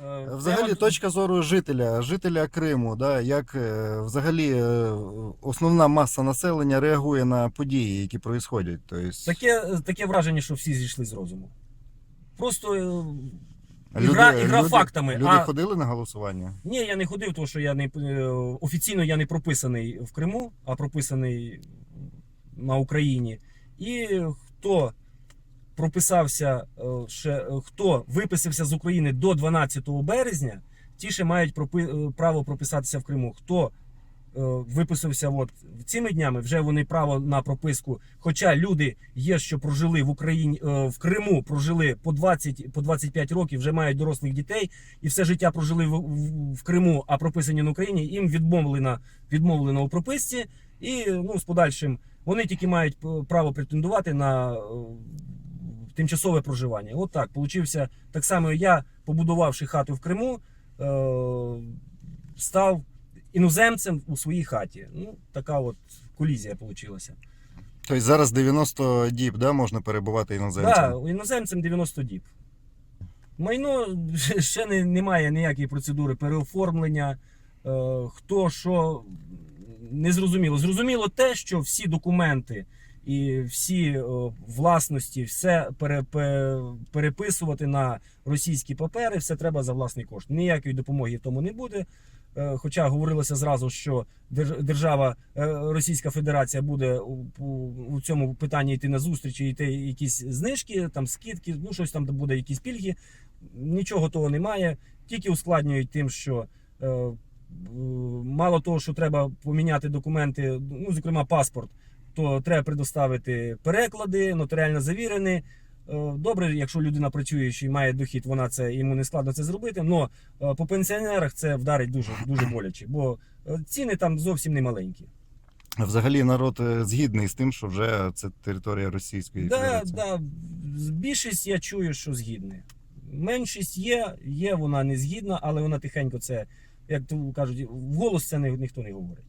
Да, е, Взагалі, точка зору жителя, жителя Криму, да, як е, взагалі е, основна маса населення реагує на події, які відбуваються. Тобто, Таке, таке враження, що всі зійшли з розуму. Просто е, люди, ігра, ігра люди- фактами. Люди а ходили на голосування? ні, я не ходив, тому що я не е, офіційно я не прописаний в Криму, а прописаний на Україні. І хто прописався е, ще е, хто виписався з України до 12 березня, ті ще мають е, право прописатися в Криму. Хто виписався от цими днями, вже вони право на прописку. Хоча люди є, що прожили в Україні в Криму, прожили по 20 по 25 років, вже мають дорослих дітей і все життя прожили в, в, в Криму, а прописані на Україні. Їм відмовлено відмовлено у прописці, і ну з подальшим вони тільки мають право претендувати на тимчасове проживання. От так получився так само. Я, побудувавши хату в Криму, е, став іноземцем у своїй хаті. Ну, така от колізія вийшла. Тобто зараз 90 діб да, можна перебувати іноземцем. Так, іноземцем 90 діб. Майно ще не, немає ніякої процедури переоформлення. Е, хто що не зрозуміло. Зрозуміло те, що всі документи і всі е, власності, все пере, переписувати на російські папери, все треба за власний кошт. Ніякої допомоги в тому не буде. Е, Хоча говорилося зразу, що держ- держава е, Російська Федерація буде у, цьому питанні йти на зустрічі, йти якісь знижки, там скидки, ну щось там буде, якісь пільги. Нічого того немає. Тільки ускладнюють тим, що мало того, що треба поміняти документи, ну зокрема паспорт, то треба предоставити переклади, нотаріально завірені. Е, Добре, якщо людина працююча і має дохід, вона це йому не складно це зробити. але по пенсіонерах це вдарить дуже дуже боляче, бо е, ціни там зовсім не маленькі. Взагалі народ е, згідний з тим, що вже це територія Російської Да, да, більшість я чую, що згідні. Меншість є, є вона не згідна, але вона тихенько це, як кажуть, вголос це ніхто не говорить.